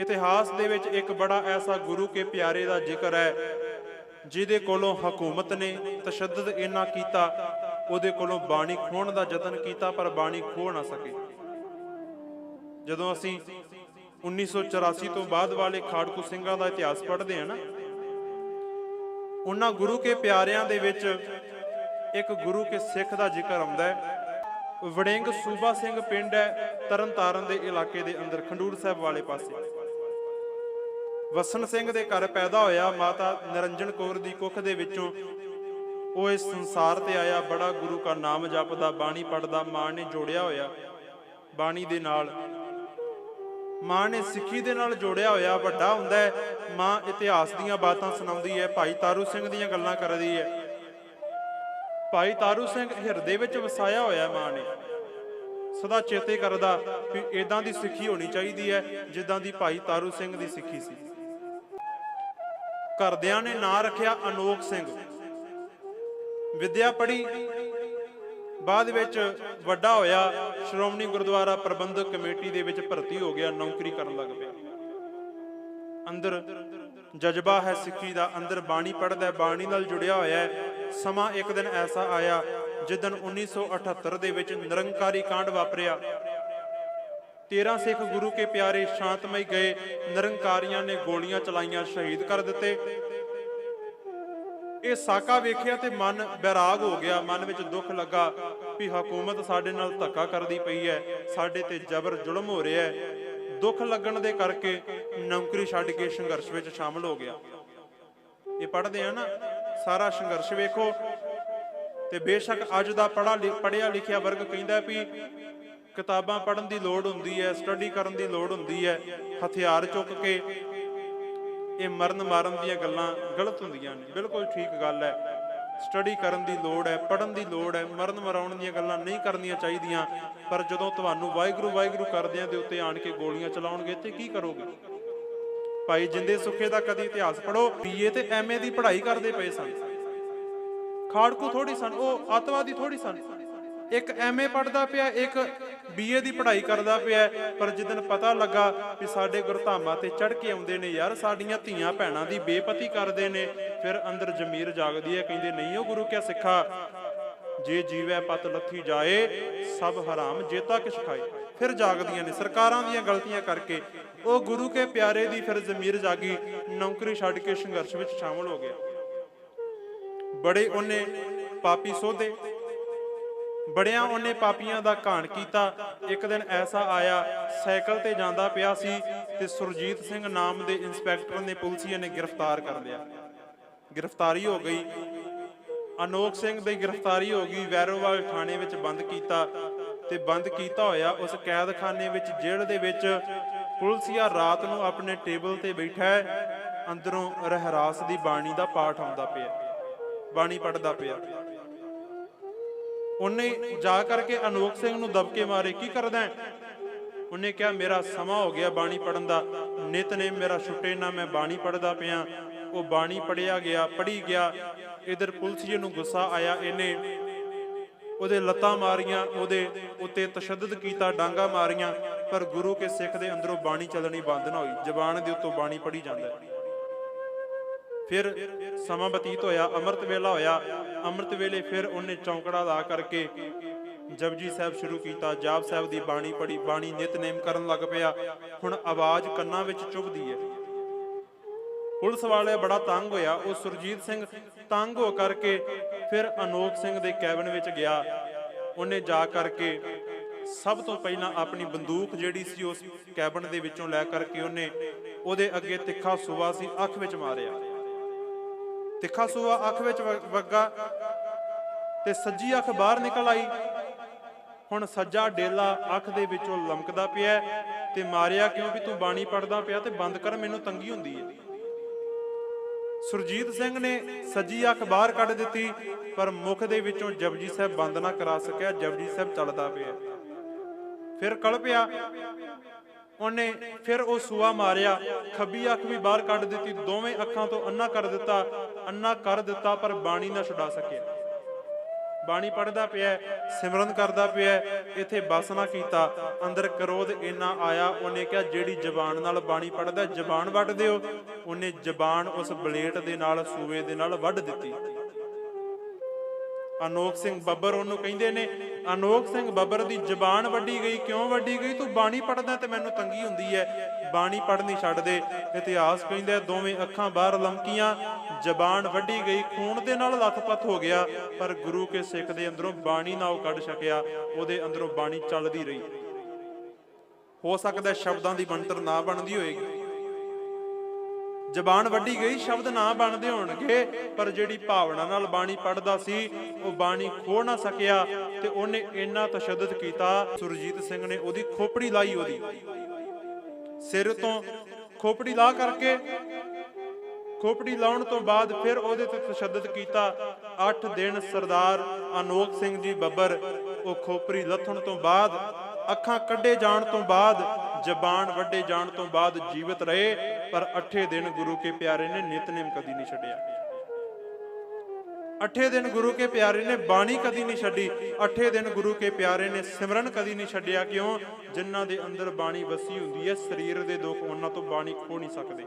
ਇਤਿਹਾਸ ਦੇ ਵਿੱਚ ਇੱਕ ਬੜਾ ਐਸਾ ਗੁਰੂ ਕੇ ਪਿਆਰੇ ਦਾ ਜ਼ਿਕਰ ਹੈ, ਜਿਹਦੇ ਕੋਲੋਂ ਹਕੂਮਤ ਨੇ ਤਸ਼ੱਦਦ ਇੰਨਾ ਕੀਤਾ, ਉਹਦੇ ਕੋਲੋਂ ਬਾਣੀ ਖੋਹਣ ਦਾ ਯਤਨ ਕੀਤਾ, ਪਰ ਬਾਣੀ ਖੋਹ ਨਾ ਸਕੇ। ਜਦੋਂ ਅਸੀਂ 1984 ਤੋਂ ਬਾਅਦ ਵਾਲੇ ਖਾੜਕੂ ਸਿੰਘਾਂ ਦਾ ਇਤਿਹਾਸ ਪੜ੍ਹਦੇ ਹਾਂ ਨਾ, ਉਹਨਾਂ ਗੁਰੂ ਕੇ ਪਿਆਰਿਆਂ ਦੇ ਵਿੱਚ ਇੱਕ ਗੁਰੂ ਕੇ ਸਿੱਖ ਦਾ ਜ਼ਿਕਰ ਆਉਂਦਾ ਹੈ। ਵੜਿੰਗ ਸੂਬਾ ਸਿੰਘ ਪਿੰਡ ਹੈ ਤਰਨਤਾਰਨ ਦੇ ਇਲਾਕੇ ਦੇ ਅੰਦਰ, ਖੰਡੂਰ ਸਾਹਿਬ ਵਾਲੇ ਪਾਸੇ। ਵਸਣ ਸਿੰਘ ਦੇ ਘਰ ਪੈਦਾ ਹੋਇਆ, ਮਾਤਾ ਨਿਰੰਜਨ ਕੌਰ ਦੀ ਕੁੱਖ ਦੇ ਵਿੱਚੋਂ। ਉਹ ਇਸ ਸੰਸਾਰ ਤੇ ਆਇਆ, ਬੜਾ ਗੁਰੂ ਦਾ ਨਾਮ ਜਪਦਾ, ਬਾਣੀ ਪੜਦਾ ਮਾਂ ਨੇ ਜੋੜਿਆ ਹੋਇਆ। ਬਾਣੀ ਦੇ ਨਾਲ ਮਾਂ ਨੇ ਸਿੱਖੀ ਦੇ ਨਾਲ ਜੋੜਿਆ ਹੋਇਆ, ਵੱਡਾ ਹੁੰਦਾ ਹੈ। ਮਾਂ ਇਤਿਹਾਸ ਦੀਆਂ ਬਾਤਾਂ ਸੁਣਾਉਂਦੀ ਹੈ, ਭਾਈ ਤਾਰੂ ਸਿੰਘ ਦੀਆਂ ਗੱਲਾਂ ਕਰਦੀ ਹੈ। ਭਾਈ ਤਾਰੂ ਸਿੰਘ ਹਿਰਦੇ ਵਿੱਚ ਵਸਾਇਆ ਹੋਇਆ ਮਾਂ ਨੇ। ਸਦਾ ਚੇਤੇ ਕਰਦਾ ਕਿ ਇਦਾਂ ਦੀ ਸਿੱਖੀ ਹੋਣੀ ਚਾਹੀਦੀ ਹੈ, ਜਿੱਦਾਂ ਦੀ ਭਾਈ ਤਾਰੂ ਸਿੰਘ ਦੀ ਸਿੱਖੀ ਸੀ। ਘਰਦਿਆਂ ਨੇ ਨਾਂ ਰੱਖਿਆ ਅਨੋਖ ਸਿੰਘ। ਵਿਦਿਆ ਪੜ੍ਹੀ, ਬਾਅਦ ਵਿੱਚ ਵੱਡਾ ਹੋਇਆ, ਸ਼੍ਰੋਮਣੀ ਗੁਰਦੁਆਰਾ ਪ੍ਰਬੰਧਕ ਕਮੇਟੀ ਦੇ ਵਿੱਚ ਭਰਤੀ ਹੋ ਗਿਆ, ਨੌਕਰੀ ਕਰਨ ਲੱਗ ਪਿਆ। ਅੰਦਰ ਜਜ਼ਬਾ ਹੈ ਸਿੱਖੀ ਦਾ, ਅੰਦਰ ਬਾਣੀ ਪੜ੍ਹਦਾ ਹੈ ਬਾਣੀ ਨਾਲ ਜੁੜਿਆ ਹੋਇਆ ਹੈ। ਸਮਾਂ ਇੱਕ ਦਿਨ ਐਸਾ ਆਇਆ, ਜਿਸ ਜਿੱਦਨ 1978 ਦੇ ਵਿੱਚ ਨਿਰੰਕਾਰੀ ਕਾਂਡ ਵਾਪਰਿਆ। 13 ਸਿੱਖ ਗੁਰੂ ਕੇ ਪਿਆਰੇ ਸ਼ਾਂਤਮਈ ਗਏ, ਨਿਰੰਕਾਰੀਆਂ ਨੇ ਗੋਲੀਆਂ ਚਲਾਈਆਂ, ਸ਼ਹੀਦ ਕਰ ਦਿੱਤੇ। ਇਹ ਸਾਕਾ ਵੇਖਿਆ ਤੇ ਮਨ ਬੈਰਾਗ ਹੋ ਗਿਆ, ਮਨ ਵਿੱਚ ਦੁੱਖ ਲੱਗਾ ਵੀ ਹਕੂਮਤ ਸਾਡੇ ਨਾਲ ਧੱਕਾ ਕਰਦੀ ਪਈ ਹੈ, ਸਾਡੇ ਤੇ ਜ਼ਬਰ ਜ਼ੁਲਮ ਹੋ ਰਿਹਾ ਹੈ। ਦੁੱਖ ਲੱਗਣ ਦੇ ਕਰਕੇ ਨੌਕਰੀ ਛੱਡ ਕੇ ਸੰਘਰਸ਼ ਵਿੱਚ ਸ਼ਾਮਲ ਹੋ ਗਿਆ। ਇਹ ਪੜ੍ਹਦੇ ਆ ਨਾ, ਸਾਰਾ ਸੰਘਰਸ਼ ਵੇਖੋ। ਤੇ ਬੇਸ਼ੱਕ ਅੱਜ ਦਾ ਪੜਾ ਪੜਿਆ ਲਿਖਿਆ ਵਰਗ ਕਹਿੰਦਾ ਵੀ ਕਿਤਾਬਾਂ ਪੜ੍ਹਨ ਦੀ ਲੋੜ ਹੁੰਦੀ ਹੈ ਸਟੱਡੀ ਕਰਨ ਦੀ ਲੋੜ ਹੁੰਦੀ ਹੈ, ਹਥਿਆਰ ਚੁੱਕ ਕੇ ਇਹ ਮਰਨ ਮਾਰਨ ਦੀਆਂ ਗੱਲਾਂ ਗਲਤ ਹੁੰਦੀਆਂ ਨੇ। ਬਿਲਕੁਲ ਠੀਕ ਗੱਲ ਹੈ। ਸਟੱਡੀ ਕਰਨ ਦੀ ਲੋੜ ਹੈ, ਪੜ੍ਹਨ ਦੀ ਲੋੜ ਹੈ, ਮਰਨ ਮਰਾਉਣ ਦੀਆਂ ਗੱਲਾਂ ਨਹੀਂ ਕਰਨੀਆਂ ਚਾਹੀਦੀਆਂ, ਪਰ ਜਦੋਂ ਤੁਹਾਨੂੰ ਵਾਹਿਗੁਰੂ ਵਾਹਿਗੁਰੂ ਕਰਦਿਆਂ ਦੇ ਉੱਤੇ ਆਣ ਕੇ ਗੋਲੀਆਂ ਚਲਾਉਣਗੇ ਤੇ ਕੀ ਕਰੋਗੇ? ਭਾਈ ਜਿੰਦੇ ਸੁੱਖੇ ਦਾ ਕਦੀ ਇਤਿਹਾਸ ਪੜੋ ਬੀਏ ਤੇ ਐਮਏ ਦੀ ਪੜ੍ਹਾਈ ਕਰਦੇ ਪਏ ਸਨ। ਖਾੜਕੂ ਥੋੜੀ ਸਨ, ਉਹ ਅੱਤਵਾਦੀ ਥੋੜੀ ਸਨ। ਇੱਕ ਐਮਏ ਪੜਦਾ ਪਿਆ, ਇੱਕ ਬੀਏ ਦੀ ਪੜ੍ਹਾਈ ਕਰਦਾ ਪਿਆ। ਪਰ ਜਿੱਦਨ ਪਤਾ ਲੱਗਾ ਵੀ ਸਾਡੇ ਗੁਰਧਾਮਾਂ ਤੇ ਚੜ ਕੇ ਆਉਂਦੇ ਨੇ ਯਾਰ, ਸਾਡੀਆਂ ਧੀਆਂ ਭੈਣਾਂ ਦੀ ਬੇਪਤੀ ਕਰਦੇ ਨੇ, ਫਿਰ ਅੰਦਰ ਜ਼ਮੀਰ ਜਾਗਦੀ ਹੈ, ਕਹਿੰਦੇ ਨਹੀਂ ਉਹ ਗੁਰੂ ਕਿਆ ਸਿੱਖਾ? ਜੇ ਜੀਵੈ ਪਤ ਲੱਥੀ ਜਾਏ, ਸਭ ਹਰਾਮ ਜੇਤਾ ਕਿਛ ਖਾਏ। ਫਿਰ ਜਾਗਦੀਆਂ ਨੇ, ਸਰਕਾਰਾਂ ਦੀਆਂ ਗਲਤੀਆਂ ਕਰਕੇ। ਉਹ ਗੁਰੂ ਕੇ ਪਿਆਰੇ ਦੀ ਫਿਰ ਜ਼ਮੀਰ ਜਾਗੀ, ਨੌਕਰੀ ਛੱਡ ਕੇ ਸੰਘਰਸ਼ ਵਿੱਚ ਸ਼ਾਮਲ ਹੋ ਗਿਆ। ਬੜੇ ਉਹਨੇ ਪਾਪੀ ਸੋਧੇ। ਬੜਿਆਂ ਉਹਨੇ ਪਾਪੀਆਂ ਦਾ ਘਾਣ ਕੀਤਾ। ਇੱਕ ਦਿਨ ਐਸਾ ਆਇਆ, ਸਾਈਕਲ ਤੇ ਜਾਂਦਾ ਪਿਆ ਸੀ ਤੇ ਸੁਰਜੀਤ ਸਿੰਘ ਨਾਮ ਦੇ ਇੰਸਪੈਕਟਰ ਨੇ ਪੁਲਿਸੀਏ ਨੇ ਗ੍ਰਿਫਤਾਰ ਕਰ ਲਿਆ। ਗ੍ਰਿਫਤਾਰੀ ਹੋ ਗਈ। ਅਨੋਖ ਸਿੰਘ ਦੀ ਗ੍ਰਿਫਤਾਰੀ ਹੋ ਗਈ, ਵੈਰੋਵਾਲ ਥਾਣੇ ਵਿੱਚ ਬੰਦ ਕੀਤਾ ਤੇ ਬੰਦ ਕੀਤਾ ਹੋਇਆ। ਉਸ ਕੈਦਖਾਨੇ ਵਿੱਚ ਜੇਲ੍ਹ ਦੇ ਵਿੱਚ ਪੁਲਸੀਆ ਰਾਤ ਨੂੰ ਆਪਣੇ ਟੇਬਲ ਤੇ ਬੈਠਾ ਹੈ। ਅੰਦਰੋਂ ਰਹਿਰਾਸ ਦੀ ਬਾਣੀ ਦਾ ਪਾਠ ਆਉਂਦਾ ਪਿਆ। ਬਾਣੀ ਪੜਦਾ ਪਿਆ। ਉਹਨੇ ਜਾ ਕਰਕੇ ਅਨੋਖ ਸਿੰਘ ਨੂੰ ਦਬਕੇ ਮਾਰੇ, ਕੀ ਕਰਦਾ ਹੈ? ਉਹਨੇ ਕਿਹਾ, ਮੇਰਾ ਸਮਾਂ ਹੋ ਗਿਆ ਬਾਣੀ ਪੜਨ ਦਾ। ਨਿਤਨੇਮ ਮੇਰਾ ਛੁੱਟੇ ਨਾ, ਮੈਂ ਬਾਣੀ ਪੜਦਾ ਪਿਆ। ਉਹ ਬਾਣੀ ਪੜਿਆ ਗਿਆ ਪੜੀ ਗਿਆ। ਇਧਰ ਜੀ ਨੂੰ ਗੁੱਸਾ ਆਇਆ, ਇਹਨੇ ਉਹਦੇ ਲੱਤਾਂ ਮਾਰੀਆਂ, ਉਹਦੇ ਉੱਤੇ ਤਸ਼ੱਦਦ ਕੀਤਾ, ਡਾਂਗਾ ਮਾਰੀਆਂ। ਪਰ ਗੁਰੂ ਕੇ ਸਿੱਖ ਦੇ ਅੰਦਰੋਂ ਬਾਣੀ ਚੱਲਣੀ ਬੰਦ ਨਾ ਹੋਈ। ਜ਼ਬਾਨ ਦੇ ਉੱਤੋਂ ਬਾਣੀ ਪੜੀ ਜਾਂਦਾ ਹੈ। ਫਿਰ ਸਮਾਂ ਬਤੀਤ ਹੋਇਆ, ਅੰਮ੍ਰਿਤ ਵੇਲਾ ਹੋਇਆ। ਅੰਮ੍ਰਿਤ ਵੇਲੇ ਫਿਰ ਉਹਨੇ ਚੌਂਕੜਾ ਲਾ ਕਰਕੇ ਜਪਜੀ ਸਾਹਿਬ ਸ਼ੁਰੂ ਕੀਤਾ। ਜਾਪ ਸਾਹਿਬ ਦੀ ਬਾਣੀ ਪੜੀ ਬਾਣੀ ਨਿਤਨੇਮ ਕਰਨ ਲੱਗ ਪਿਆ। ਹੁਣ ਆਵਾਜ਼ ਕੰਨਾਂ ਵਿੱਚ ਚੁਭਦੀ ਹੈ ਪੁਲਿਸ ਵਾਲੇ ਬੜਾ ਤੰਗ ਹੋਇਆ। ਉਹ ਸੁਰਜੀਤ ਸਿੰਘ ਤੰਗ ਹੋ ਕਰਕੇ ਫਿਰ ਅਨੋਖ ਸਿੰਘ ਦੇ ਕੈਬਨ ਵਿੱਚ ਗਿਆ। ਉਹਨੇ ਜਾ ਕਰਕੇ ਸਭ ਤੋਂ ਪਹਿਲਾਂ ਆਪਣੀ ਬੰਦੂਕ ਜਿਹੜੀ ਸੀ, ਉਸ ਕੈਬਨ ਦੇ ਵਿੱਚੋਂ ਲੈ ਕਰਕੇ ਉਹਨੇ ਉਹਦੇ ਅੱਗੇ ਤਿੱਖਾ ਸੁਆ ਸੀ, ਅੱਖ ਵਿੱਚ ਮਾਰਿਆ। ਤਿੱਖਾ ਸੂਆ ਅੱਖ ਵਿੱਚ ਵੱਗਾ ਤੇ ਸੱਜੀ ਅੱਖ ਬਾਹਰ ਨਿਕਲ ਆਈ। ਹੁਣ ਸੱਜਾ ਡੇਲਾ ਅੱਖ ਦੇ ਵਿੱਚੋਂ ਲਮਕਦਾ ਪਿਆ ਤੇ ਮਾਰਿਆ ਕਿਉਂ ਵੀ ਤੂੰ ਬਾਣੀ ਪੜਦਾ ਪਿਆ ਤੇ ਬੰਦ ਕਰ, ਮੈਨੂੰ ਤੰਗੀ ਹੁੰਦੀ ਹੈ। ਸੁਰਜੀਤ ਸਿੰਘ ਨੇ ਸੱਜੀ ਅੱਖ ਬਾਹਰ ਕੱਢ ਦਿੱਤੀ, ਪਰ ਮੁਖ ਦੇ ਵਿੱਚੋਂ ਜਪਜੀ ਸਾਹਿਬ ਬੰਦ ਨਾ ਕਰਾ ਸਕਿਆ, ਜਪਜੀ ਸਾਹਿਬ ਚੱਲਦਾ ਪਿਆ। ਫਿਰ ਕਲਪਿਆ ਉਹਨੇ ਫਿਰ ਉਹ ਸੂਆ ਮਾਰਿਆ। ਖੱਬੀ ਅੱਖ ਵੀ ਬਾਹਰ ਕੱਢ ਦਿੱਤੀ। ਦੋਵੇਂ ਅੱਖਾਂ ਤੋਂ ਅੰਨਾ ਕਰ ਦਿੱਤਾ। ਅੰਨਾ ਕਰ ਦਿੱਤਾ, ਪਰ ਬਾਣੀ ਨਾ ਛੁਡਾ ਸਕਿਆ। ਬਾਣੀ ਪੜਦਾ ਪਿਆ, ਸਿਮਰਨ ਕਰਦਾ ਪਿਆ, ਇੱਥੇ ਬਸ ਨਾ ਕੀਤਾ। ਅੰਦਰ ਕਰੋਧ ਇੰਨਾ ਆਇਆ, ਉਹਨੇ ਕਿਹਾ, ਜਿਹੜੀ ਜ਼ਬਾਨ ਨਾਲ ਬਾਣੀ ਪੜਦਾ ਜ਼ਬਾਨ ਵੱਢ ਦਿਓ। ਉਹਨੇ ਜ਼ਬਾਨ ਉਸ ਬਲੇਟ ਦੇ ਨਾਲ, ਸੂਏ ਦੇ ਨਾਲ ਵੱਢ ਦਿੱਤੀ। ਅਨੋਖ ਸਿੰਘ ਬੱਬਰ ਉਹਨੂੰ ਕਹਿੰਦੇ ਨੇ ਅਨੋਖ ਸਿੰਘ ਬੱਬਰ ਦੀ ਜ਼ਬਾਨ ਵੱਢੀ ਗਈ, ਕਿਉਂ ਵੱਢੀ ਗਈ? ਤੂੰ ਬਾਣੀ ਪੜਦਾ ਤੇ ਮੈਨੂੰ ਤੰਗੀ ਹੁੰਦੀ ਹੈ ਬਾਣੀ ਪੜਨੀ ਛੱਡ ਦੇ ਇਤਿਹਾਸ ਕਹਿੰਦਾ ਦੋਵੇਂ ਅੱਖਾਂ ਬਾਹਰ ਲਮਕੀਆਂ, ਜ਼ਬਾਨ ਵੱਢੀ ਗਈ, ਖੂਨ ਦੇ ਨਾਲ ਲੱਥਪੱਥ ਹੋ ਗਿਆ, ਪਰ ਗੁਰੂ ਕੇ ਸਿੱਖ ਦੇ ਅੰਦਰੋਂ ਬਾਣੀ ਨਾ ਉਹ ਕੱਢ ਸਕਿਆ ਉਹਦੇ ਅੰਦਰੋਂ ਬਾਣੀ ਚੱਲਦੀ ਰਹੀ। ਹੋ ਸਕਦਾ ਸ਼ਬਦਾਂ ਦੀ ਬਣਤਰ ਨਾ ਬਣਦੀ ਹੋਏਗੀ। ਜ਼ਬਾਨ ਵੱਡੀ ਗਈ, ਸ਼ਬਦ ਨਾ ਬਣਦੇ ਹੋਣਗੇ, ਪਰ ਜਿਹੜੀ ਭਾਵਨਾ ਨਾਲ ਬਾਣੀ ਪੜਦਾ ਸੀ, ਉਹ ਬਾਣੀ ਖੋ ਨਾ ਸਕਿਆ ਤੇ ਉਹਨੇ ਇੰਨਾ ਤਸ਼ੱਦਦ ਕੀਤਾ, ਸੁਰਜੀਤ ਸਿੰਘ ਨੇ ਉਹਦੀ ਖੋਪੜੀ ਲਾਈ ਉਹਦੀ। ਸਿਰ ਤੋਂ ਖੋਪੜੀ ਲਾ ਕਰਕੇ, ਖੋਪੜੀ ਲਾਉਣ ਤੋਂ ਬਾਅਦ ਫਿਰ ਉਹਦੇ ਤੇ ਤਸ਼ੱਦਦ ਕੀਤਾ। 8 ਦਿਨ ਸਰਦਾਰ ਅਨੋਖ ਸਿੰਘ ਜੀ ਬੱਬਰ, ਉਹ ਖੋਪੜੀ ਲੱਥਣ ਤੋਂ ਬਾਅਦ, ਅੱਖਾਂ ਕੱਢੇ ਜਾਣ ਤੋਂ ਬਾਅਦ ਜ਼ਬਾਨ ਵੱਡੇ ਜਾਣ ਤੋਂ ਬਾਅਦ ਜੀਵਤ ਰਹੇ, ਪਰ 8 ਦਿਨ ਗੁਰੂ ਕੇ ਪਿਆਰੇ ਨੇ ਨਿਤਨੇਮ ਕਦੀ ਨਹੀਂ ਛੱਡਿਆ। ਅੱਠੇ ਦਿਨ ਗੁਰੂ ਕੇ ਪਿਆਰੇ ਨੇ ਬਾਣੀ ਕਦੀ ਨਹੀਂ ਛੱਡੀ, ਅੱਠੇ ਦਿਨ ਗੁਰੂ ਕੇ ਪਿਆਰੇ ਨੇ ਸਿਮਰਨ ਕਦੀ ਨਹੀਂ ਛੱਡਿਆ। ਕਿਉਂ? ਜਿਨ੍ਹਾਂ ਦੇ ਅੰਦਰ ਬਾਣੀ ਵਸੀ ਹੁੰਦੀ ਹੈ, ਸਰੀਰ ਦੇ ਦੁੱਖ ਉਹਨਾਂ ਤੋਂ ਬਾਣੀ ਖੋ ਨਹੀਂ ਸਕਦੇ।